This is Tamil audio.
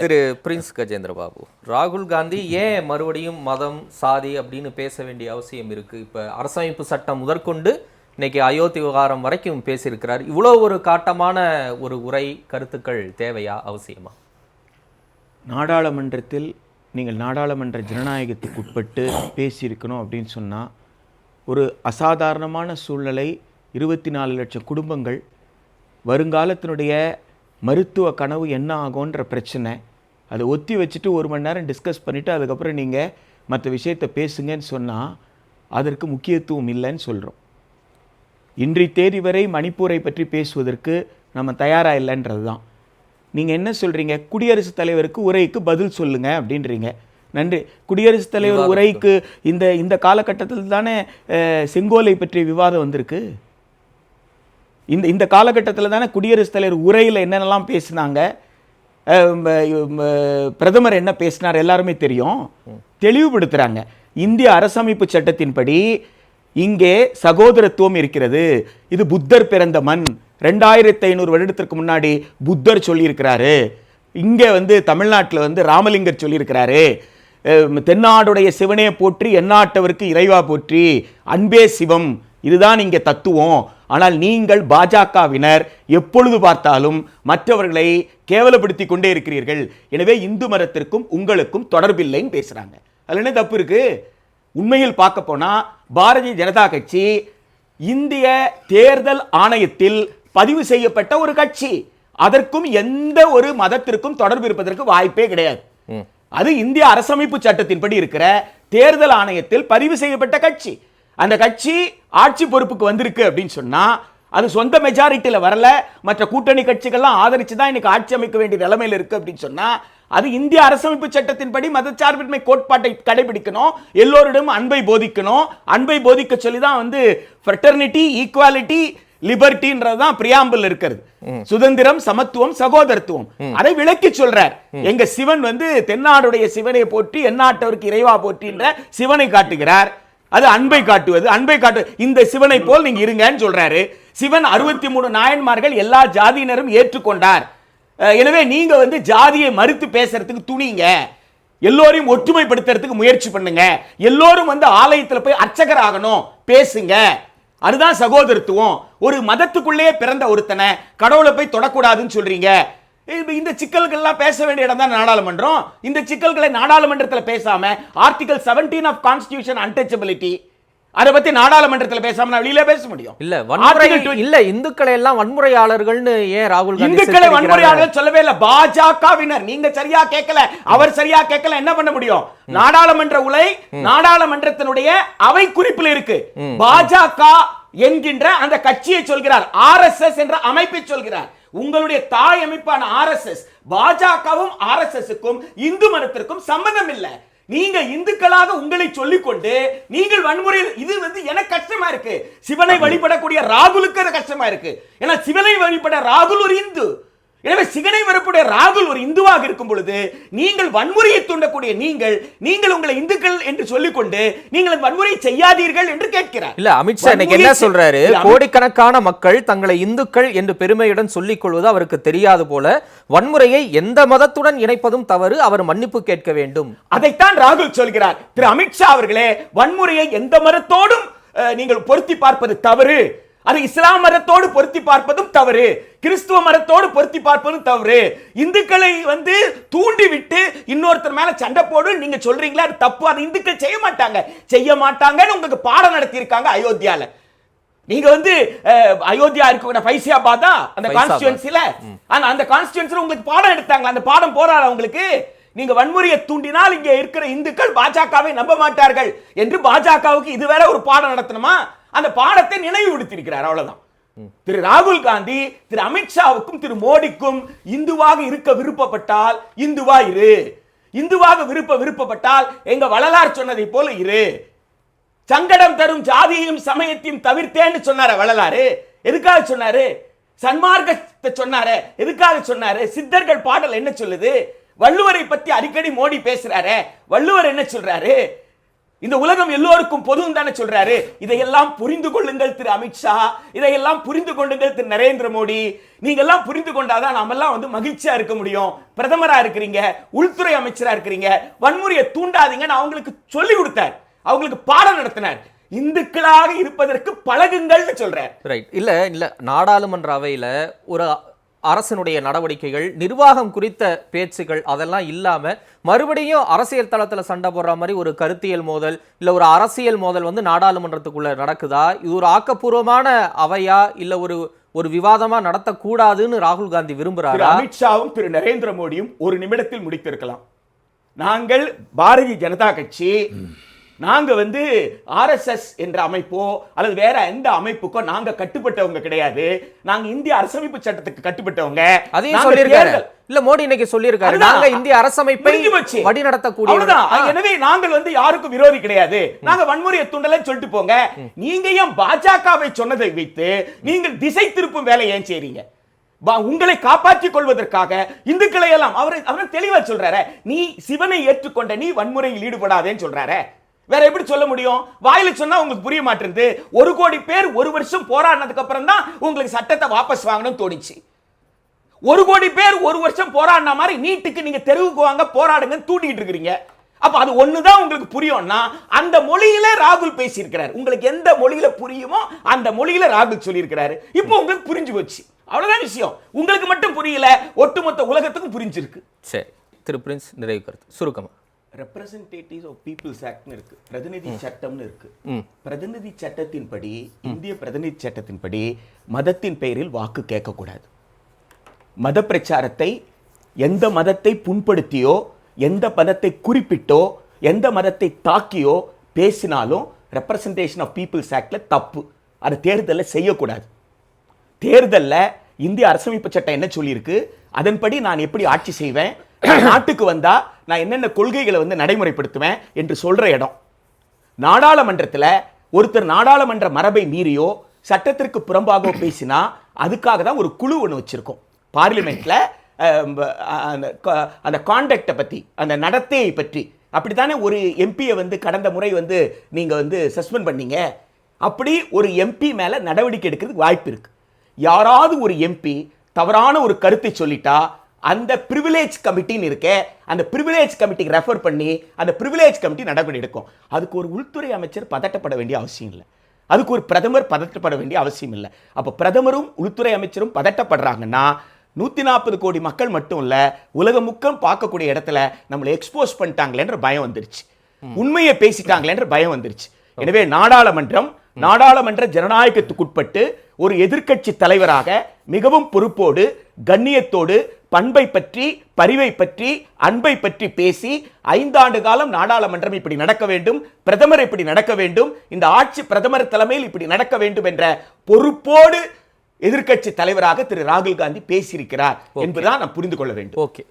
திரு பிரின்ஸ் கஜேந்திர பாபு ராகுல் காந்தி ஏன் மறுபடியும் மதம் சாதி அப்படின்னு பேச வேண்டிய அவசியம் இருக்கு? இப்ப அரசமைப்பு சட்டம் முதற்கொண்டு இன்னைக்கு அயோத்தி விவகாரம் வரைக்கும் பேசியிருக்கிறார். இவ்வளோ ஒரு காட்டமான ஒரு உரை கருத்துக்கள் தேவையா அவசியமா? நாடாளுமன்றத்தில் நீங்கள் நாடாளுமன்ற ஜனநாயகத்துக்கு உட்பட்டு பேசியிருக்கணும் அப்படின்னு சொன்னால் ஒரு அசாதாரணமான சூழ்நிலை இருபத்தி நாலு லட்சம் குடும்பங்கள் வருங்காலத்தினுடைய மருத்துவ கனவு என்ன ஆகும்ன்ற பிரச்சனை அதை ஒத்தி வச்சுட்டு ஒரு மணி நேரம் டிஸ்கஸ் பண்ணிவிட்டு அதுக்கப்புறம் நீங்கள் மற்ற விஷயத்தை பேசுங்கன்னு சொன்னால் அதற்கு முக்கியத்துவம் இல்லைன்னு சொல்கிறோம் இன்றி தேதி வரை மணிப்பூரை பற்றி பேசுவதற்கு நம்ம தயாராக இல்லைன்றது தான். நீங்கள் என்ன சொல்கிறீங்க குடியரசுத் தலைவருக்கு உரைக்கு பதில் சொல்லுங்க அப்படின்றீங்க. நன்றி. குடியரசுத் தலைவர் உரைக்கு இந்த இந்த காலகட்டத்தில் தானே செங்கோலை பற்றிய விவாதம் வந்திருக்கு. இந்த இந்த காலகட்டத்தில் தானே குடியரசுத் தலைவர் உரையில் என்னென்னலாம் பேசினாங்க? பிரதமர் என்ன பேசினார் எல்லாருமே தெரியும். தெளிவுபடுத்துகிறாங்க இந்திய அரசமைப்பு சட்டத்தின்படி இங்கே சகோதரத்துவம் இருக்கிறது. இது புத்தர் பிறந்த மண். ரெண்டாயிரத்தி ஐநூறு வருடத்திற்கு முன்னாடி புத்தர் சொல்லியிருக்கிறாரு. இங்கே வந்து தமிழ்நாட்டில் வந்து ராமலிங்கர் சொல்லியிருக்கிறாரு. தென்னாடுடைய சிவனே போற்றி எந்நாட்டவருக்கு இறைவா போற்றி அன்பே சிவம். இதுதான் இங்கே தத்துவம். ஆனால் நீங்கள் பாஜகவினர் எப்பொழுது பார்த்தாலும் மற்றவர்களை கேவலப்படுத்தி கொண்டே இருக்கிறீர்கள். எனவே இந்து மதத்திற்கும் உங்களுக்கும் தொடர்பில்லைன்னு பேசுறாங்க. அதுல என்ன தப்பு இருக்கு? உண்மையில் பார்க்க போனா பாரதிய ஜனதா கட்சி இந்திய தேர்தல் ஆணையத்தில் பதிவு செய்யப்பட்ட ஒரு கட்சி. அதற்கும் எந்த ஒரு மதத்திற்கும் தொடர்பு இருப்பதற்கு வாய்ப்பே கிடையாது. அது இந்திய அரசமைப்பு சட்டத்தின்படி இருக்கிற தேர்தல் ஆணையத்தில் பதிவு செய்யப்பட்ட கட்சி. அந்த கட்சி ஆட்சி பொறுப்புக்கு வந்திருக்கு அப்படின்னு சொன்னா அது சொந்த மெஜாரிட்டியில வரல. மற்ற கூட்டணி கட்சிகள்லாம் ஆதரிச்சு தான் இன்னைக்கு ஆட்சி அமைக்க வேண்டிய நிலைமையில இருக்கு அப்படின்னு சொன்னா அது இந்திய அரசமைப்பு சட்டத்தின்படி மதச்சார்பின்மை கோட்பாட்டை கடைபிடிக்கணும். எல்லோரிடம் அன்பை போதிக்கணும். அன்பை போதிக்க சொல்லி தான் வந்து ஃப்ரெட்டர்னிட்டி ஈக்குவாலிட்டி லிபர்ட்டின்றது தான் பிரியாம்பிள் இருக்கிறது. சுதந்திரம் சமத்துவம் சகோதரத்துவம். அதை விளக்கி சொல்றார். எங்க சிவன் வந்து தென்னாடுடைய சிவனை போற்றி எந்நாட்டவருக்கு இறைவா போற்றின்ற சிவனை காட்டுகிறார். அது அன்பை காட்டுவது. அன்பை காட்டு இந்த சிவனை போல் நீங்க இருங்கன்னு சொல்றாரு. சிவன் அறுபத்தி மூணு நாயன்மார்கள் எல்லா ஜாதியினரும் ஏற்றுக்கொண்டார். எனவே நீங்க வந்து ஜாதியை மறுத்து பேசுறதுக்கு துணிங்க. எல்லோரையும் ஒற்றுமைப்படுத்துறதுக்கு முயற்சி பண்ணுங்க. எல்லோரும் வந்து ஆலயத்தில் போய் அர்ச்சகர் ஆகணும் பேசுங்க. அதுதான் சகோதரத்துவம். ஒரு மதத்துக்குள்ளேயே பிறந்த ஒருத்தனை கடவுளை போய் தொடக்கூடாதுன்னு சொல்றீங்க. இந்த சிக்கல்கள்லாம் பேச வேண்டிய இடம் தான் நாடாளுமன்றம். இந்த சிக்கல்களை நாடாளுமன்றத்தில் பேசாம ஆர்டிகல் 17 ஆஃப் கான்ஸ்டிடியூஷன் அன்டச்சபிலிட்டி அதை பத்தி நாடாளுமன்றத்தில் பேசாம நான் வெளியில பேச முடியும். இல்ல வன்முறை Article 20 இல்ல இந்துக்களை எல்லாம் வன்முறையாளர்கள்னு ஏன் ராகுல் இந்துக்களை சித்தரிக்கிறாரு? வன்முறையாளர் சொல்லவே இல்ல. பாஜகவினர். நீங்க சரியா கேட்கல அவர் சரியா கேட்கல என்ன பண்ண முடியும்? நாடாளுமன்ற உலை நாடாளுமன்றத்தினுடைய அவை குறிப்பில் இருக்கு. பாஜக என்கின்ற அந்த கட்சியை சொல்கிறார். ஆர்எஸ்எஸ் என்ற அமைப்பை சொல்கிறார். உங்களுடைய தாய் அமைப்பான ஆர்எஸ்எஸ் பாஜகவும் ஆர்எஸ்எஸ்க்கும் இந்து மதத்திற்கும் சம்பந்தம் இல்லை நீங்க இந்துக்களாக உங்களை சொல்லிக்கொண்டு நீங்கள் வன்முறையில் இது வந்து எனக்கு கஷ்டமா இருக்கு. சிவனை வழிபடக்கூடிய ராகுலுக்கு அது கஷ்டமா இருக்கு. ஏன்னா சிவனை வழிபட ராகுல் ஒரு இந்து. எனவே சிவனை வரக்கூடிய ராகுல் ஒரு இந்துவாக இருக்கும் பொழுது நீங்கள் வன்முறையை தூண்டக்கூடிய நீங்கள் நீங்கள் உங்களை இந்துக்கள் என்று சொல்லிக்கொண்டு நீங்கள் அந்த வன்முறையை செய்யாதீர்கள் என்று கேட்கிறார். இல்ல அமித்ஷா இன்னைக்கு என்ன சொல்றாரு? கோடிக்கணக்கான மக்கள் தங்களை இந்துக்கள் என்று பெருமையுடன் சொல்லிக் கொள்வது அவருக்கு தெரியாது போல வன்முறையை எந்த மதத்துடன் இணைப்பதும் தவறு அவர் மன்னிப்பு கேட்க வேண்டும். அதைத்தான் ராகுல் சொல்கிறார். திரு அமித்ஷா அவர்களே வன்முறையை எந்த மதத்தோடும் நீங்கள் பொருத்தி பார்ப்பது தவறு. அது இஸ்லாம் மதத்தோடு பொருத்தி பார்ப்பதும் தவறு. கிறிஸ்துவ மதத்தோடு பொருத்தி பார்ப்பதும் தவறு. இந்துக்களை வந்து தூண்டி விட்டு இன்னொருத்தர் மேல சண்டை போடு நீங்க சொல்றீங்களா? அது தப்பு. அது இந்துக்கள் செய்ய மாட்டாங்க. செய்ய மாட்டாங்கன்னு உங்களுக்கு பாடம் நடத்தி இருக்காங்க அயோத்தியால. நீங்க வந்து அயோத்தியா இருக்கிற ஃபைசியாபாதா அந்த. கான்ஸ்டியூன்சில அந்த கான்ஸ்டியூன்சில உங்களுக்கு பாடம் எடுத்தாங்க. அந்த பாடம் போறாரா உங்களுக்கு நீங்க வன்முறையை தூண்டினால் இங்க இருக்கிற இந்துக்கள் பாஜகவை நம்ப மாட்டார்கள். என்று பாஜகவுக்கு இதுவரை ஒரு பாடம் நடத்தணுமா? அந்த பாடத்தை நினைவுபடுத்தியிருக்கிறார். அவ்வளவுதான். திரு ராகுல் காந்தி திரு அமித்ஷாவுக்கும் திரு மோடிக்கும் இந்துவாக இருக்க விருப்பப்பட்டால் இந்துவா இரு. இந்துவாக விருப்ப விருப்பப்பட்டால் எங்க வள்ளலார் சொன்னதை போல இரு. சங்கடம் தரும் ஜாதியையும் சமயத்தையும் தவிர்த்தேன்னு சொன்னார வள்ளலாறு எதுக்காக சொன்னாரு? சன்மார்க்கத்தை சொன்னாரு. எதுக்காக சொன்னாரு? சித்தர்கள் பாடல் என்ன சொல்லுது? வள்ளுவரை பத்தி அடிக்கடி மோடி பேசுறாரு. வள்ளுவர் என்ன சொல்றாரு? இந்த உலகம் எல்லோருக்கும் பொதுவும் தானே சொல்றாரு. இதையெல்லாம் புரிந்து கொள்ளுங்கள் திரு அமித்ஷா இதையெல்லாம் புரிந்து கொள்ளுங்கள் திரு நரேந்திர மோடி. நீங்க எல்லாம் புரிந்து கொண்டாதான் நாமெல்லாம் வந்து மகிழ்ச்சியா இருக்க முடியும். பிரதமரா இருக்கிறீங்க உள்துறை அமைச்சரா இருக்கிறீங்க. வன்முறையை தூண்டாதீங்கன்னு அவங்களுக்கு சொல்லி கொடுத்தார். அவங்களுக்கு பாடம் நடத்தினார். இந்துக்களாக இருப்பதற்கு பழகுங்கள்னு சொல்றேன் ரைட் இல்ல இல்ல. நாடாளுமன்ற அவையில ஒரு அரசனுடைய நடவடிக்கைகள் நிர்வாகம் குறித்த பேச்சுகள் அதெல்லாம் இல்லாம மறுபடியும் அரசியல் தளத்துல சண்டை போடுற மாதிரி ஒரு கருத்தியல் மோதல் இல்ல ஒரு அரசியல் மோதல் வந்து நாடாளுமன்றத்துக்குள்ள நடக்குதா? இது ஒரு ஆக்கப்பூர்வமான அவையா? இல்லை ஒரு ஒரு விவாதமா நடத்தக்கூடாதுன்னு ராகுல் காந்தி விரும்புறாரு? அமித்ஷாவும் திரு நரேந்திர மோடியும் ஒரு நிமிடத்தில் முடித்திருக்கலாம். நாங்கள் பாரதிய ஜனதா கட்சி நாங்க வந்து ஆர்எஸ்எஸ் என்ற அமைப்போ அல்லது வேற எந்த அமைப்புக்கோ நாங்க கட்டுப்பட்டவங்க கிடையாது. நாங்க இந்திய அரசமைப்பு சட்டத்துக்கு கட்டுப்பட்டவங்க. அதையும் சொல்லியிருக்காரு. இல்ல மோடி இன்னைக்கு சொல்லியிருக்காரு. நாங்க இந்திய அரசமைப்பை. வழி நடத்தக்கூடிய. எனவே நாங்கள் வந்து யாருக்கும் விரோதி கிடையாது. நாங்க வன்முறையை தூண்டலன்னு சொல்லிட்டு போங்க. நீங்க ஏன் பாஜகவை சொன்னதை வைத்து நீங்கள் திசை திருப்பும் வேலை ஏன் செய்றீங்க? உங்களை காப்பாற்றிக் கொள்வதற்காக இந்துக்களை எல்லாம் அவர் அவர் தெளிவா சொல்றாரு. நீ சிவனை ஏற்றுக்கொண்ட நீ வன்முறையில் ஈடுபடாதேன்னு சொல்றாரு. வேற எப்படி சொல்ல முடியும்? வாயில சொன்னா உங்களுக்கு புரிய மாட்டேங்குது ஒரு கோடி பேர் ஒரு வருஷம் போராடினதுக்கு அப்புறம் தான் உங்களுக்கு சட்டத்தை வாபஸ் வாங்கணும்னு தோணுச்சு. ஒரு கோடி பேர் ஒரு வருஷம் போராடின மாதிரி நீட்டுக்கு நீங்க தெருவுக்கு வாங்க போராடுங்கன்னு தூண்டிட்டு இருக்கிறீங்க. அப்ப அது ஒண்ணுதான் உங்களுக்கு புரியும்னா அந்த மொழியில ராகுல் பேசியிருக்கிறார். உங்களுக்கு எந்த மொழியில புரியுமோ அந்த மொழியில ராகுல் சொல்லியிருக்கிறாரு. இப்போ உங்களுக்கு புரிஞ்சு போச்சு. அவ்வளவுதான் விஷயம். உங்களுக்கு மட்டும் புரியல. ஒட்டுமொத்த உலகத்துக்கும் புரிஞ்சிருக்கு. சரி. திரு பிரின்ஸ் நிறைவு கருத்து. சுருக்கமா. ரெப்ரசன்டேட்டிவ் ஆஃப் பீப்புள்ஸ் ஆக்ட்னு இருக்கு. பிரதிநிதி சட்டம்னு இருக்கு. பிரதிநிதி சட்டத்தின்படி இந்திய பிரதிநிதி சட்டத்தின்படி மதத்தின் பெயரில் வாக்கு கேட்கக்கூடாது. மத பிரச்சாரத்தை எந்த மதத்தை புண்படுத்தியோ எந்த மதத்தை குறிப்பிட்டோ எந்த மதத்தை தாக்கியோ பேசினாலும் ரெப்ரசன்டேஷன் ஆஃப் பீப்புள்ஸ் ஆக்ட்ல தப்பு. அது தேர்தலில் செய்யக்கூடாது. தேர்தல்ல இந்திய அரசமைப்பு சட்டம் என்ன சொல்லியிருக்கு? அதன்படி நான் எப்படி ஆட்சி செய்வேன்? நாட்டுக்கு வந்தா நான் என்னென்ன கொள்கைகளை வந்து நடைமுறைப்படுத்துவேன் என்று சொல்கிற இடம். நாடாளுமன்றத்தில் ஒருத்தர் நாடாளுமன்ற மரபை மீறியோ சட்டத்திற்கு புறம்பாகவோ பேசினா அதுக்காக தான் ஒரு குழு ஒன்று வச்சுருக்கோம். பார்லிமெண்ட்டில் அந்த அந்த கான்டக்டை பற்றி அந்த நடத்தையை பற்றி. அப்படி தானே ஒரு எம்பியை வந்து கடந்த முறை வந்து நீங்கள் வந்து சஸ்பெண்ட் பண்ணீங்க. அப்படி ஒரு எம்பி மேலே நடவடிக்கை எடுக்கிறதுக்கு வாய்ப்பு இருக்குது யாராவது ஒரு எம்பி தவறான ஒரு கருத்தை சொல்லிட்டா அந்த பிரிவிலேஜ் கமிட்டின்னு இருக்கே அந்த பிரிவிலேஜ் கமிட்டிக்கு ரெஃபர் பண்ணி அந்த பிரிவிலேஜ் கமிட்டி நடவடிக்கை எடுக்கும். அதுக்கு ஒரு உள்துறை அமைச்சர் பதட்டப்பட வேண்டிய அவசியம் இல்லை. அதுக்கு ஒரு பிரதமர் பதட்டப்பட வேண்டிய அவசியம் இல்லை. அப்போ பிரதமரும் உள்துறை அமைச்சரும் பதட்டப்படுறாங்கன்னா நூத்தி நாற்பது கோடி மக்கள் மட்டும் இல்ல உலகம் முக்கம் பார்க்கக்கூடிய இடத்துல நம்மளை எக்ஸ்போஸ் பண்ணிட்டாங்களேன்ற பயம் வந்துருச்சு. உண்மையை பேசிட்டாங்களேன்ற பயம் வந்துருச்சு. எனவே நாடாளுமன்றம் நாடாளுமன்ற ஜனநாயகத்துக்குட்பட்டு ஒரு எதிர்க்கட்சி தலைவராக மிகவும் பொறுப்போடு கண்ணியத்தோடு பண்பை பற்றி பரிவை பற்றி அன்பை பற்றி பேசி ஐந்தாண்டு காலம் நாடாளுமன்றம் இப்படி நடக்க வேண்டும் பிரதமர் இப்படி நடக்க வேண்டும் இந்த ஆட்சி பிரதமர் தலைமையில் இப்படி நடக்க வேண்டும் என்ற பொறுப்போடு எதிர்க்கட்சி தலைவராக திரு ராகுல் காந்தி பேசியிருக்கிறார் என்பதுதான் நாம் புரிந்து கொள்ள வேண்டும். ஓகே.